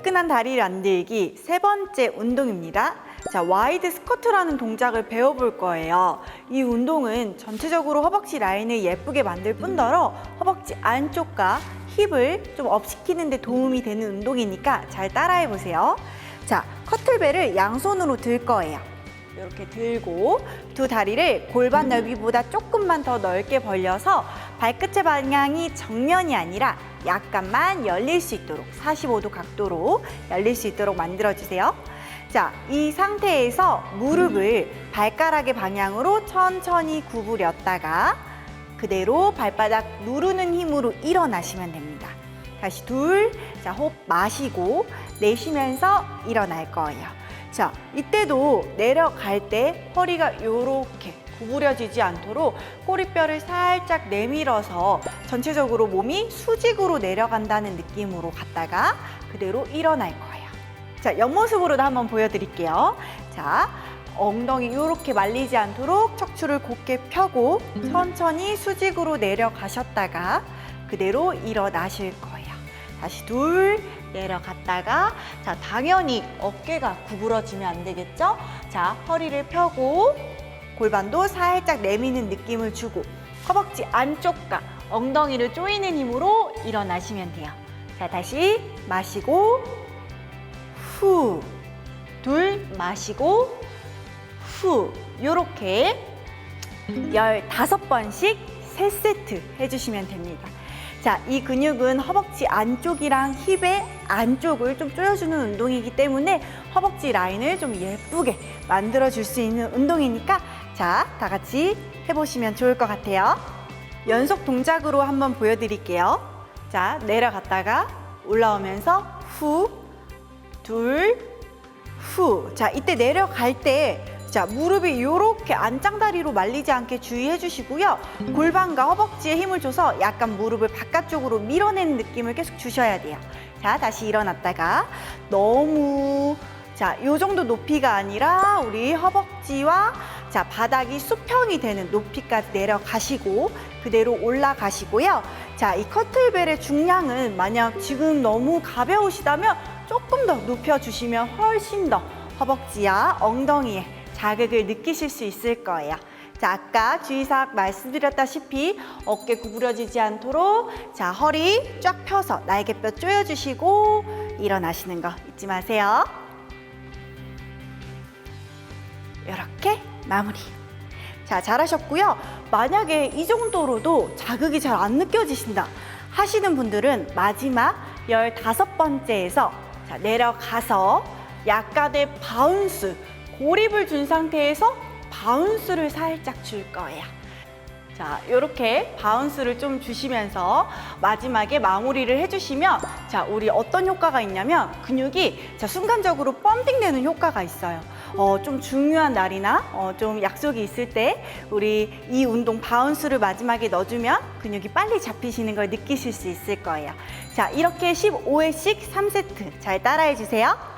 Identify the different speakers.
Speaker 1: 매끈한 다리를 만들기 세 번째 운동입니다. 자, 와이드 스쿼트라는 동작을 배워볼 거예요. 이 운동은 전체적으로 허벅지 라인을 예쁘게 만들 뿐더러 허벅지 안쪽과 힙을 좀 업시키는 데 도움이 되는 운동이니까 잘 따라해 보세요. 자, 커틀벨을 양손으로 들 거예요. 이렇게 들고 두 다리를 골반 넓이보다 조금만 더 넓게 벌려서 발끝의 방향이 정면이 아니라 약간만 열릴 수 있도록 45도 각도로 열릴 수 있도록 만들어 주세요. 자, 이 상태에서 무릎을 발가락의 방향으로 천천히 구부렸다가 그대로 발바닥 누르는 힘으로 일어나시면 됩니다. 다시 둘, 자, 호흡 마시고 내쉬면서 일어날 거예요. 자, 이때도 내려갈 때 허리가 이렇게 구부려지지 않도록 꼬리뼈를 살짝 내밀어서 전체적으로 몸이 수직으로 내려간다는 느낌으로 갔다가 그대로 일어날 거예요. 자, 옆모습으로도 한번 보여드릴게요. 자, 엉덩이 이렇게 말리지 않도록 척추를 곧게 펴고 천천히 수직으로 내려가셨다가 그대로 일어나실 거예요. 다시 둘, 내려갔다가 자, 당연히 어깨가 구부러지면 안 되겠죠? 자, 허리를 펴고 골반도 살짝 내미는 느낌을 주고 허벅지 안쪽과 엉덩이를 조이는 힘으로 일어나시면 돼요. 자, 다시 마시고 후. 둘 마시고 후. 요렇게 15번씩 세세트 해주시면 됩니다. 자, 이 근육은 허벅지 안쪽이랑 힙의 안쪽을 좀 조여주는 운동이기 때문에 허벅지 라인을 좀 예쁘게 만들어줄 수 있는 운동이니까 자, 다 같이 해보시면 좋을 것 같아요. 연속 동작으로 한번 보여드릴게요. 자, 내려갔다가 올라오면서 후, 둘, 후. 자, 이때 내려갈 때, 자, 무릎이 이렇게 안짱다리로 말리지 않게 주의해 주시고요. 골반과 허벅지에 힘을 줘서 약간 무릎을 바깥쪽으로 밀어내는 느낌을 계속 주셔야 돼요. 자, 다시 일어났다가 너무 자, 요 정도 높이가 아니라 우리 허벅지와 자, 바닥이 수평이 되는 높이까지 내려가시고 그대로 올라가시고요. 자, 이 커틀벨의 중량은 만약 지금 너무 가벼우시다면 조금 더 높여주시면 훨씬 더 허벅지와 엉덩이에 자극을 느끼실 수 있을 거예요. 자, 아까 주의사항 말씀드렸다시피 어깨 구부려지지 않도록 자, 허리 쫙 펴서 날개뼈 조여주시고 일어나시는 거 잊지 마세요. 마무리. 자, 잘하셨고요. 만약에 이 정도로도 자극이 잘 안 느껴지신다 하시는 분들은 마지막 15번째에서 자, 내려가서 약간의 바운스, 고립을 준 상태에서 바운스를 살짝 줄 거예요. 자, 이렇게 바운스를 좀 주시면서 마지막에 마무리를 해주시면 자, 우리 어떤 효과가 있냐면 근육이 자, 순간적으로 펌핑되는 효과가 있어요. 어, 좀 중요한 날이나 어, 좀 약속이 있을 때 우리 이 운동 바운스를 마지막에 넣어주면 근육이 빨리 잡히시는 걸 느끼실 수 있을 거예요. 자, 이렇게 15회씩 3세트 잘 따라해 주세요.